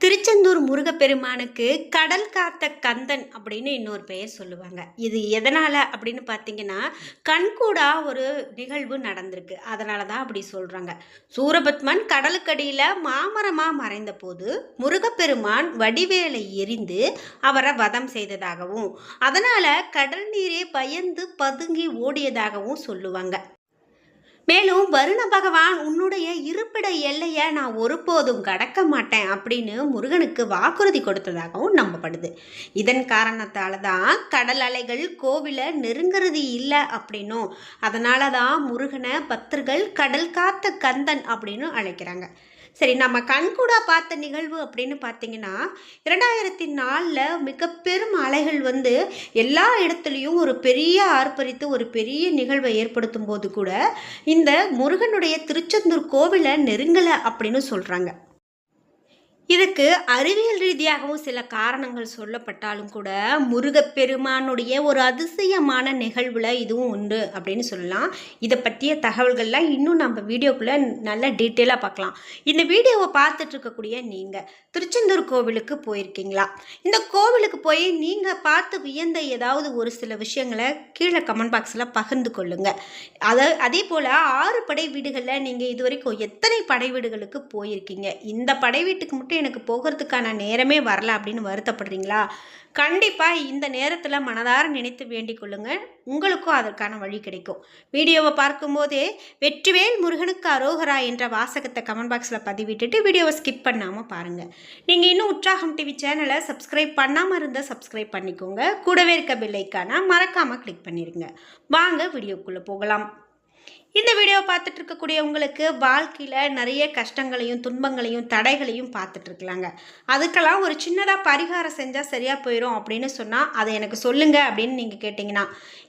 திருச்செந்தூர் முருகப்பெருமானுக்கு கடல் காத்த கந்தன் அப்படின்னு இன்னொரு பெயர் சொல்லுவாங்க. இது எதனால் அப்படின்னு பார்த்தீங்கன்னா கண்கூடா ஒரு நிகழ்வு நடந்திருக்கு. அதனால தான் அப்படி சொல்கிறாங்க சூரபத்மன் கடலுக்கடியில் மாமரமாக மறைந்த போது முருகப்பெருமான் வடிவேலை எரிந்து அவரை வதம் செய்ததாகவும் அதனால் கடல் நீரே பயந்து பதுங்கி ஓடியதாகவும் சொல்லுவாங்க. மேலும் வருண பகவான் உன்னுடைய இருப்பிட எல்லையை நான் ஒருபோதும் கடக்க மாட்டேன் அப்படின்னு முருகனுக்கு வாக்குறுதி கொடுத்ததாகவும் நம்பப்படுது. இதன் காரணத்தால தான் கடல் அலைகள் கோவிலை நெருங்கிறது இல்லை அப்படின்னும். அதனால தான் முருகனை பக்தர்கள் கடல் காத்த கந்தன் அப்படின்னு அழைக்கிறாங்க. சரி நம்ம கண்கூடாக பார்த்த நிகழ்வு அப்படின்னு பார்த்தீங்கன்னா இரண்டாயிரத்தி நாலில் மிக பெரும் அலைகள் வந்து எல்லா இடத்துலையும் ஒரு பெரிய ஆர்ப்பரித்து ஒரு பெரிய நிகழ்வை ஏற்படுத்தும் போது கூட இந்த முருகனுடைய திருச்செந்தூர் கோவிலை நெருங்கலை அப்படின்னு சொல்கிறாங்க இதுக்கு அறிவியல் ரீதியாகவும் சில காரணங்கள் சொல்லப்பட்டாலும் கூட முருகப்பெருமானுடைய ஒரு அதிசயமான நிகழ்வில் இதுவும் உண்டு அப்படின்னு சொல்லலாம். இதை பற்றிய தகவல்கள்லாம் இன்னும் நம்ம வீடியோக்குள்ளே நல்ல டீட்டெயிலாக பார்க்கலாம். இந்த வீடியோவை பார்த்துட்டு இருக்கக்கூடிய நீங்கள் திருச்செந்தூர் கோவிலுக்கு போயிருக்கீங்களா? இந்த கோவிலுக்கு போய் நீங்கள் பார்த்து வியந்த ஏதாவது ஒரு சில விஷயங்களை கீழே கமெண்ட் பாக்ஸில் பகிர்ந்து கொள்ளுங்கள் அதை அதே போல் ஆறு படை வீடுகளில் நீங்கள் இது வரைக்கும் எத்தனை படை வீடுகளுக்கு போயிருக்கீங்க? இந்த படை வீட்டுக்கு மட்டும் எனக்கு போகிறதுக்கான நேரமே வரல அப்படின்னு வருத்தப்படுறீங்களா? கண்டிப்பாக இந்த நேரத்தில் மனதார நினைத்து வேண்டிக் கொள்ளுங்கள் உங்களுக்கும் அதற்கான வழி கிடைக்கும். வீடியோவை பார்க்கும்போதே வெற்றிவேல் முருகனுக்கு அரோகரா என்ற வாசகத்தை கமெண்ட் பாக்ஸில் பதிவிட்டுட்டு வீடியோவை ஸ்கிப் பண்ணாமல் பாருங்கள் நீங்கள் இன்னும் உற்சாகம் டிவி சேனலை சப்ஸ்கிரைப் பண்ணாமல் இருந்தால் சப்ஸ்கிரைப் பண்ணிக்கோங்க. கூடவே இருக்க பெல்லைக்கான மறக்காமல் கிளிக் பண்ணிடுங்க வாங்க வீடியோக்குள்ளே போகலாம். இந்த வீடியோ பார்த்துட்டு இருக்கக்கூடிய உங்களுக்கு வாழ்க்கையில் நிறைய கஷ்டங்களையும் துன்பங்களையும் தடைகளையும் பார்த்துட்ருக்கலாங்க அதுக்கெல்லாம் ஒரு சின்னதாக பரிகாரம் செஞ்சால் சரியாக போயிடும் அப்படின்னு சொன்னால் அதை எனக்கு சொல்லுங்கள் அப்படின்னு நீங்கள் கேட்டிங்கன்னா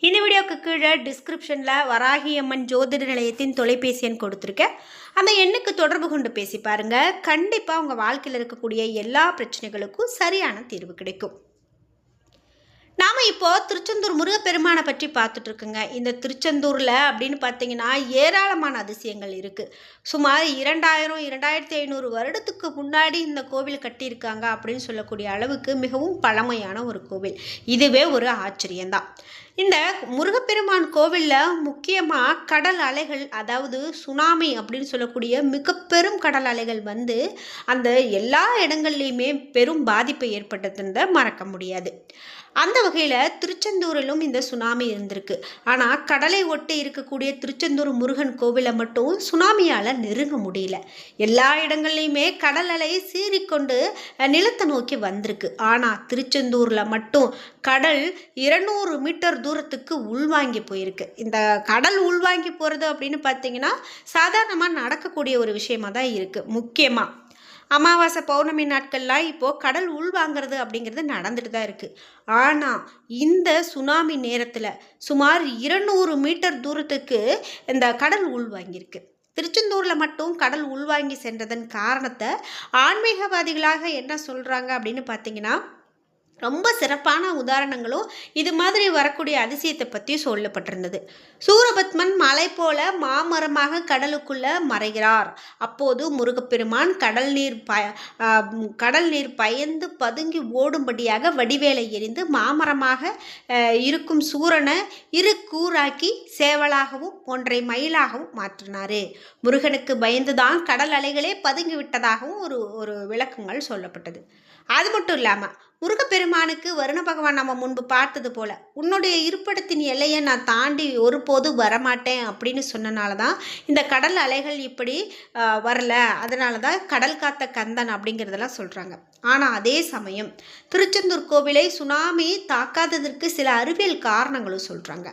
இந்த வீடியோக்கு கீழே டிஸ்கிரிப்ஷனில் வராகியம்மன் ஜோதிட நிலையத்தின் தொலைபேசி எண் கொடுத்துருக்கேன். அந்த எண்ணுக்கு தொடர்பு கொண்டு பேசி பாருங்கள் கண்டிப்பாக உங்கள் வாழ்க்கையில் இருக்கக்கூடிய எல்லா பிரச்சனைகளுக்கும் சரியான தீர்வு கிடைக்கும். நாம் இப்போ திருச்செந்தூர் முருகப்பெருமானை பற்றி பார்த்துட்டு இருக்குங்க இந்த திருச்செந்தூரில் அப்படின்னு பார்த்தீங்கன்னா ஏராளமான அதிசயங்கள் இருக்குது சுமார் இரண்டாயிரம் இரண்டாயிரத்தி ஐநூறு வருடத்துக்கு முன்னாடி இந்த கோவில் கட்டியிருக்காங்க அப்படின்னு சொல்லக்கூடிய அளவுக்கு மிகவும் பழமையான ஒரு கோவில். இதுவே ஒரு ஆச்சரியம்தான். இந்த முருகப்பெருமான் கோவிலில் முக்கியமாக கடல் அலைகள் அதாவது சுனாமி அப்படின்னு சொல்லக்கூடிய மிக பெரும் கடல் அலைகள் வந்து அந்த எல்லா இடங்கள்லையுமே பெரும் பாதிப்பை ஏற்பட்டதுன்றதை மறக்க முடியாது. அந்த வகையில் திருச்செந்தூரிலும் இந்த சுனாமி இருந்திருக்கு. ஆனால் கடலை ஒட்டி இருக்கக்கூடிய திருச்செந்தூர் முருகன் கோவிலை மட்டும் சுனாமியால் நெருங்க முடியல. எல்லா இடங்கள்லையுமே கடல் அலை சீறிக்கொண்டு நிலத்தை நோக்கி வந்திருக்கு. ஆனால் திருச்செந்தூரில் மட்டும் கடல் இருநூறு மீட்டர் தூரத்துக்கு உள்வாங்கி போயிருக்கு. இந்த கடல் உள்வாங்கி போகிறது அப்படின்னு பார்த்தீங்கன்னா சாதாரணமாக நடக்கக்கூடிய ஒரு விஷயமாக தான் இருக்குது முக்கியமாக அமாவாசை பௌர்ணமி நாட்கள்லாம் இப்போது கடல் உள்வாங்கிறது அப்படிங்கிறது நடந்துட்டு தான் இருக்குது ஆனால் இந்த சுனாமி நேரத்தில் சுமார் இருநூறு மீட்டர் தூரத்துக்கு இந்த கடல் உள்வாங்கியிருக்கு திருச்செந்தூரில் மட்டும் கடல் உள்வாங்கி சென்றதன் காரணத்தை ஆன்மீகவாதிகளாக என்ன சொல்கிறாங்க அப்படின்னு பார்த்தீங்கன்னா ரொம்ப சிறப்பான உதாரணங்களும் இது மாதிரி வரக்கூடிய அதிசயத்தை பற்றி சொல்லப்பட்டிருந்தது. சூரபத்மன் மலை போல மாமரமாக கடலுக்குள்ள மறைகிறார். அப்போது முருகப்பெருமான் கடல் நீர் ப கடல் நீர் பயந்து பதுங்கி ஓடும்படியாக வடிவேலை எரிந்து மாமரமாக இருக்கும் சூரனை இரு கூறாக்கி சேவலாகவும் ஒன்றை மயிலாகவும் மாற்றினார். முருகனுக்கு பயந்துதான் கடல் அலைகளே பதுங்கி விட்டதாகவும் ஒரு ஒரு விளக்கங்கள் சொல்லப்பட்டது. அது மட்டும் இல்லாமல் முருகப்பெருமானுக்கு வருண பகவான் நம்ம முன்பு பார்த்தது போல உன்னுடைய இருப்பிடத்தின் எல்லையை நான் தாண்டி ஒருபோதும் வரமாட்டேன் அப்படின்னு சொன்னனால தான் இந்த கடல் அலைகள் இப்படி வரல. அதனால தான் கடல் காத்த கந்தன் அப்படிங்கிறதெல்லாம் சொல்கிறாங்க ஆனால் அதே சமயம் திருச்செந்தூர் கோவிலை சுனாமி தாக்காததற்கு சில அறிவியல் காரணங்களும் சொல்கிறாங்க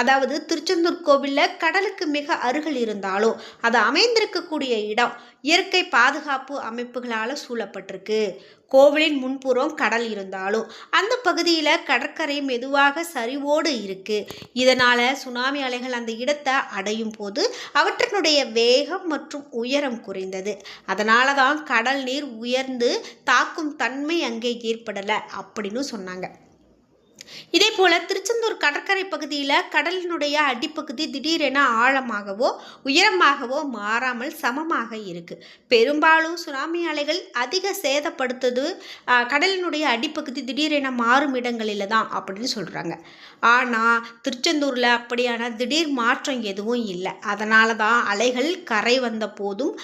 அதாவது திருச்செந்தூர் கோவிலில் கடலுக்கு மிக அருகில் இருந்தாலும் அது அமைந்திருக்கக்கூடிய இடம். இயற்கை பாதுகாப்பு அமைப்புகளால் சூழப்பட்டிருக்கு. கோவிலின் முன்புறம் கடல் இருந்தாலும் அந்த பகுதியில் கடற்கரை மெதுவாக சரிவோடு இருக்குது இதனால் சுனாமி அலைகள் அந்த இடத்தை அடையும் போது அவற்றினுடைய வேகம் மற்றும் உயரம் குறைந்தது. அதனால தான் கடல் நீர் உயர்ந்து தாக்கும் தன்மை அங்கே ஏற்படலை அப்படின்னு சொன்னாங்க. இதேபோல் திருச்செந்தூர் கடற்கரை பகுதியில் கடலினுடைய அடிப்பகுதி திடீரென ஆழமாகவோ உயரமாகவோ மாறாமல் சமமாக இருக்குது பெரும்பாலும் சுனாமி அலைகள் அதிக சேதப்படுத்துது கடலினுடைய அடிப்பகுதி திடீரென மாறும் இடங்களில் தான் அப்படின்னு சொல்கிறாங்க ஆனால் திருச்செந்தூரில் அப்படியான திடீர் மாற்றம் எதுவும் இல்லை. அதனால தான் அலைகள் கரை வந்த போதும்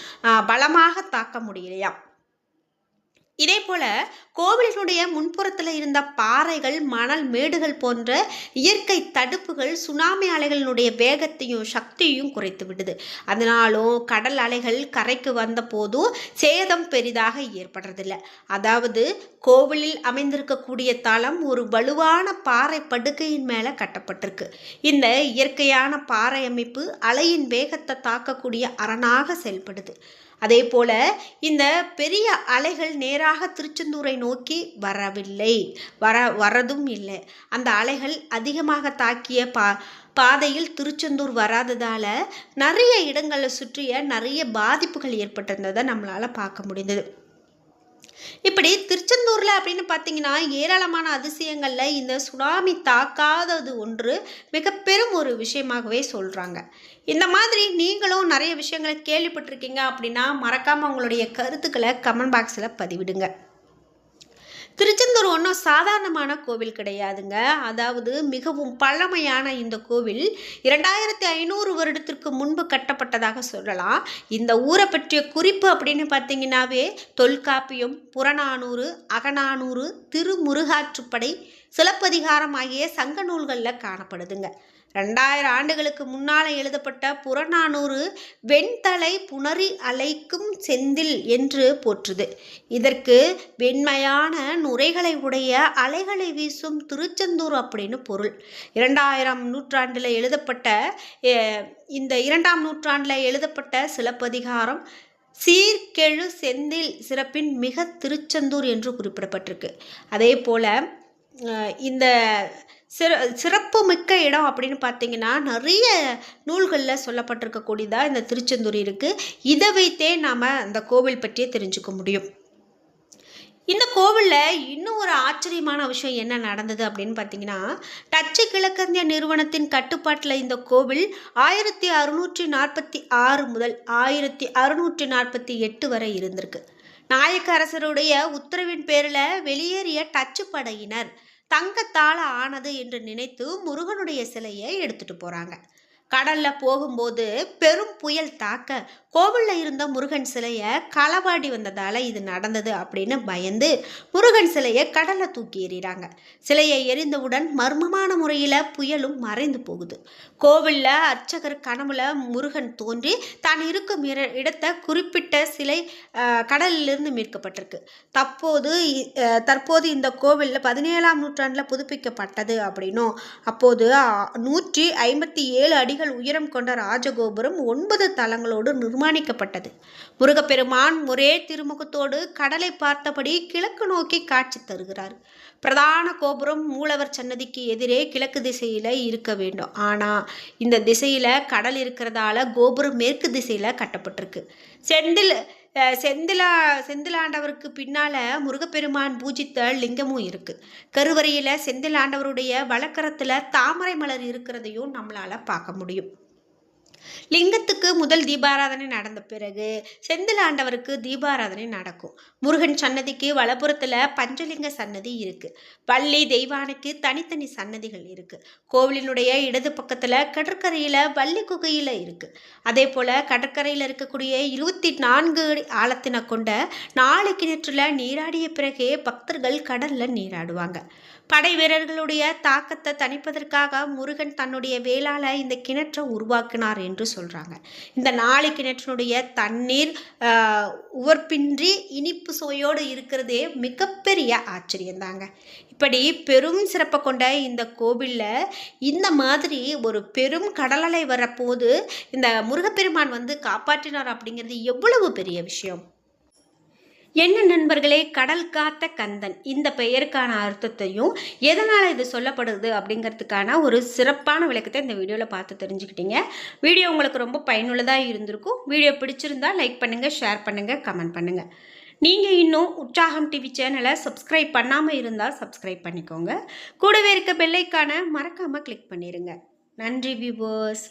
பலமாக தாக்க முடியலையாம். இதே போல கோவிலினுடைய முன்புறத்தில் இருந்த பாறைகள் மணல் மேடுகள் போன்ற இயற்கை தடுப்புகள் சுனாமி அலைகளினுடைய வேகத்தையும் சக்தியையும் குறைத்து விடுது. அதனாலும் கடல் அலைகள் கரைக்கு வந்த போதும் சேதம் பெரிதாக ஏற்படுறதில்ல. அதாவது கோவிலில் அமைந்திருக்கக்கூடிய தளம் ஒரு வலுவான பாறை படுக்கையின் மேலே கட்டப்பட்டிருக்கு. இந்த இயற்கையான பாறை அமைப்பு அலையின் வேகத்தை தாக்கக்கூடிய அரணாக செயல்படுது. அதே போல இந்த பெரிய அலைகள் நேராக திருச்செந்தூரை நோக்கி வரவில்லை. வர வரதும் இல்லை. அந்த அலைகள் அதிகமாக தாக்கிய பா பாதையில் திருச்செந்தூர் வராததால் நிறைய இடங்களை சுற்றிய நிறைய பாதிப்புகள் ஏற்பட்டிருந்ததை நம்மளால் பார்க்க முடிந்தது. இப்படி திருச்செந்தூரில் அப்படின்னு பார்த்தீங்கன்னா ஏராளமான அதிசயங்களில் இந்த சுனாமி தாக்காதது ஒன்று மிக பெரும் ஒரு விஷயமாகவே சொல்கிறாங்க இந்த மாதிரி நீங்களும் நிறைய விஷயங்களை கேள்விப்பட்டிருக்கீங்க அப்படின்னா மறக்காமல் உங்களுடைய கருத்துக்களை கமெண்ட் பாக்ஸில் பதிவிடுங்க. திருச்செந்தூர் ஒன்றும் சாதாரணமான கோவில் கிடையாதுங்க. அதாவது மிகவும் பழமையான இந்த கோவில் இரண்டாயிரத்தி ஐநூறு வருடத்திற்கு முன்பு கட்டப்பட்டதாக சொல்லலாம். இந்த ஊரை பற்றிய குறிப்பு அப்படின்னு பார்த்தீங்கன்னாவே தொல்காப்பியம் புறநானூறு அகநானூறு திருமுருகாற்றுப்படை சிலப்பதிகாரம் ஆகிய சங்க நூல்களில் காணப்படுதுங்க. ரெண்டாயிரம் ஆண்டுகளுக்கு முன்னால் எழுதப்பட்ட புறநானூறு வெண்தலை புணரி அலைக்கும் செந்தில் என்று போற்றுது. இதற்கு வெண்மையான நுரைகளை உடைய அலைகளை வீசும் திருச்செந்தூர் அப்படின்னு பொருள். இரண்டாயிரம் நூற்றாண்டில் எழுதப்பட்ட இந்த இரண்டாம் நூற்றாண்டில் எழுதப்பட்ட சிலப்பதிகாரம் சீர்கெழு செந்தில் சிறப்பின் மிக திருச்செந்தூர் என்று குறிப்பிடப்பட்டிருக்கு. அதே போல் இந்த சிற சிறப்பு மிக்க இடம் அப்படின்னு பார்த்தீங்கன்னா நிறைய நூல்களில் சொல்லப்பட்டிருக்கக்கூடியதாக இந்த திருச்செந்தூர் இருக்குது இதை வைத்தே நாம் அந்த கோவில் பற்றியே தெரிஞ்சுக்க முடியும். இந்த கோவிலில் இன்னும் ஒரு ஆச்சரியமான விஷயம் என்ன நடந்தது அப்படின்னு பார்த்தீங்கன்னா டச்சு கிழக்கந்திய நிறுவனத்தின் கட்டுப்பாட்டில் இந்த கோவில் ஆயிரத்தி அறுநூற்றி நாற்பத்தி ஆறு முதல் ஆயிரத்தி அறுநூற்றி நாற்பத்தி எட்டு வரை இருந்திருக்கு. நாயக்க அரசருடைய உத்தரவின் பேரில் வெளியேறிய டச்சு படையினர் தங்கத்தால் ஆனது என்று நினைத்து முருகனுடைய சிலையை எடுத்துட்டு போகிறாங்க கடலில் போகும்போது பெரும் புயல் தாக்க கோவிலில் இருந்த முருகன் சிலையை களவாடி வந்ததால் இது நடந்தது அப்படின்னு பயந்து முருகன் சிலையை கடலை தூக்கி எறிகிறாங்க சிலையை எரிந்தவுடன் மர்மமான முறையில் புயலும் மறைந்து போகுது. கோவிலில் அர்ச்சகர் கனவுல முருகன் தோன்றி தான் இருக்கும் இடத்தை குறிப்பிட்ட சிலை கடலிலிருந்து மீட்கப்பட்டிருக்கு. தற்போது தற்போது இந்த கோவிலில் பதினேழாம் நூற்றாண்டில் புதுப்பிக்கப்பட்டது அப்படின்னும் அப்போது நூற்றி ஐம்பத்தி ஏழு அடிகள் உயரம் கொண்ட ராஜகோபுரம் ஒன்பது தளங்களோடு நிர்மாணிக்கப்பட்டது முருகப்பெருமான் ஒரே திருமுகத்தோடு கடலை பார்த்தபடி கிழக்கு நோக்கி காட்சி தருகிறார். பிரதான கோபுரம் மூலவர் சன்னதிக்கு எதிரே கிழக்கு திசையில் இருக்க வேண்டும். ஆனால் இந்த திசையில் கடல் இருக்கிறதால கோபுரம் மேற்கு திசையில் கட்டப்பட்டிருக்கு. செந்தில் செந்திலா செந்திலாண்டவருக்கு பின்னால் முருகப்பெருமான் பூஜித்த லிங்கமும் இருக்குது கருவறையில் செந்திலாண்டவருடைய வழக்கரத்தில் தாமரை மலர் இருக்கிறதையும் நம்மளால் பார்க்க முடியும். லிங்கத்துக்கு முதல் தீபாராதனை நடந்த பிறகு செந்தில் ஆண்டவருக்கு தீபாராதனை நடக்கும். முருகன் சன்னதிக்கு வலப்புறத்தில் பஞ்சலிங்க சன்னதி இருக்குது வள்ளி தெய்வானுக்கு தனித்தனி சன்னதிகள் இருக்குது கோவிலினுடைய இடது பக்கத்தில் கடற்கரையில் வள்ளி குகையில் இருக்குது அதே போல் கடற்கரையில் இருக்கக்கூடிய இருபத்தி நான்கு அடி ஆழத்தினை கொண்ட நாலு கிணற்றில் நீராடிய பிறகே பக்தர்கள் கடலில் நீராடுவாங்க. படை வீரர்களுடைய தாக்கத்தை தணிப்பதற்காக முருகன் தன்னுடைய வேளால இந்த கிணற்றை உருவாக்கினார் என்று சொல்கிறாங்க இந்த நாலு கிணற்றினுடைய தண்ணீர் உவர்ப்பின்றி இனிப்பு சுவையோடு இருக்கிறதே மிகப்பெரிய ஆச்சரியம்தாங்க இப்படி பெரும் சிறப்பை கொண்ட இந்த கோவிலில் இந்த மாதிரி ஒரு பெரும் கடலலை வரப்போது இந்த முருகப்பெருமான் வந்து காப்பாற்றினார் அப்படிங்கிறது எவ்வளவு பெரிய விஷயம். என்ன நண்பர்களே? கடல் காத்த கந்தன். இந்த பெயருக்கான அர்த்தத்தையும் எதனால் இது சொல்லப்படுது அப்படிங்கிறதுக்கான ஒரு சிறப்பான விளக்கத்தை இந்த வீடியோவில் பார்த்து தெரிஞ்சுக்கிட்டீங்க. வீடியோ உங்களுக்கு ரொம்ப பயனுள்ளதாக இருந்திருக்கும். வீடியோ பிடிச்சிருந்தா லைக் பண்ணுங்கள் ஷேர் பண்ணுங்கள் கமெண்ட் பண்ணுங்கள் நீங்கள் இன்னும் உற்சாகம் டிவி சேனலை சப்ஸ்கிரைப் பண்ணாமல் இருந்தால் சப்ஸ்கிரைப் பண்ணிக்கோங்க. கூடவே இருக்க பெல்லைக்கான மறக்காமல் கிளிக் பண்ணிடுங்க நன்றி வியூவர்ஸ்